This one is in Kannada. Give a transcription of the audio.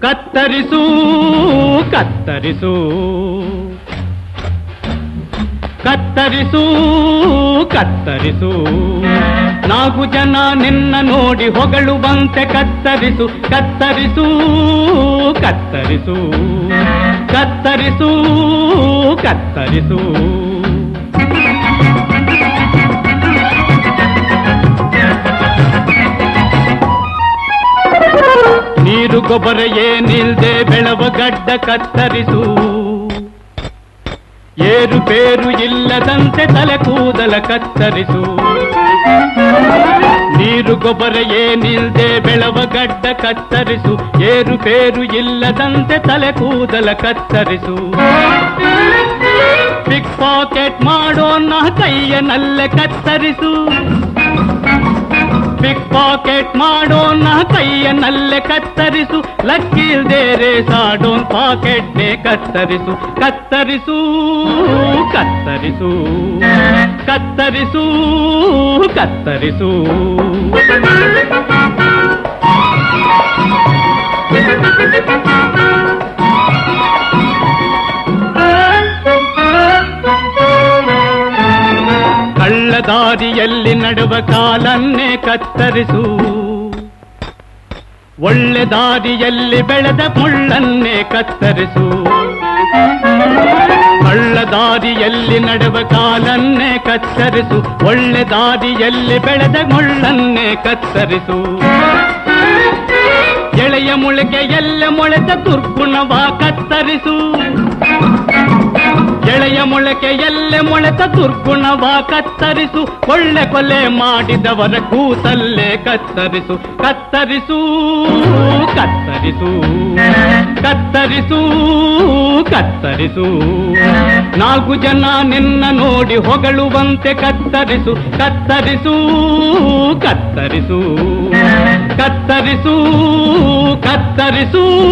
ಕತ್ತರಿಸು ಕತ್ತರಿಸು. ಕತ್ತರಿಸು ಕತ್ತರಿಸು. ನಾಲ್ಕು ಜನ ನಿನ್ನ ನೋಡಿ ಹೊಗಳು ಬಂತೆ ಕತ್ತರಿಸು ಕತ್ತರಿಸು ಕತ್ತರಿಸು. ಕತ್ತರಿಸು ಕತ್ತರಿಸು. ಗೊಬ್ಬರ ಏನಿಲ್ದೆ ಬೆಳವ ಗಡ್ಡ ಕತ್ತರಿಸು. ಏರು ಪೇರು ಇಲ್ಲದಂತೆ ತಲೆ ಕೂದಲ ಕತ್ತರಿಸು. ನೀರು ಗೊಬ್ಬರ ಏನಿಲ್ದೆ ಬೆಳವ ಗಡ್ಡ ಕತ್ತರಿಸು. ಏರು ಪೇರು ಇಲ್ಲದಂತೆ ತಲೆ ಕೂದಲ ಕತ್ತರಿಸು. ಪಿಕ್ ಪಾಕೆಟ್ ಮಾಡೋಣ ಕೈಯನಲ್ಲೇ ಕತ್ತರಿಸು. ಪಿಕ್ ಪಾಕೆಟ್ ಮಾಡೋಣ ಕೈಯನಲ್ಲೇ ಕತ್ತರಿಸು ಲಕ್ಕಿಲ್ದೇ ರೇಸಾಡೋನ್ ಪಾಕೆಟ್ನೇ ಕತ್ತರಿಸು ಕತ್ತರಿಸು ಕತ್ತರಿಸು ಕತ್ತರಿಸು ಕತ್ತರಿಸು ದಾರಿಯಲ್ಲಿ ನಡುವ ಕಾಲನ್ನೇ ಕತ್ತರಿಸು. ಒಳ್ಳೆ ದಾರಿಯಲ್ಲಿ ಬೆಳೆದ ಮುಳ್ಳನ್ನೇ ಕತ್ತರಿಸು. ಕಳ್ಳ ದಾರಿಯಲ್ಲಿ ನಡುವ ಕಾಲನ್ನೇ ಕತ್ತರಿಸು. ಒಳ್ಳೆ ದಾರಿಯಲ್ಲಿ ಬೆಳೆದ ಮುಳ್ಳನ್ನೇ ಕತ್ತರಿಸು. ಎಳೆಯ ಮುಳುಗೆ ಎಲ್ಲ ಮೊಳೆದ ದುರ್ಗುಣವ ಕತ್ತರಿಸು. ಮೊಳಕೆ ಎಲ್ಲೆ ಮೊಳೆತ ದುರ್ಗುಣವ ಕತ್ತರಿಸು. ಒಳ್ಳೆ ಕೊಲೆ ಮಾಡಿದವರ ಕೂತಲ್ಲೇ ಕತ್ತರಿಸು. ಕತ್ತರಿಸು ಕತ್ತರಿಸು. ಕತ್ತರಿಸು ಕತ್ತರಿಸು. ನಾಲ್ಕು ಜನ ನಿನ್ನ ನೋಡಿ ಹೊಗಳುವಂತೆ ಕತ್ತರಿಸು. ಕತ್ತರಿಸು ಕತ್ತರಿಸು. ಕತ್ತರಿಸು ಕತ್ತರಿಸು.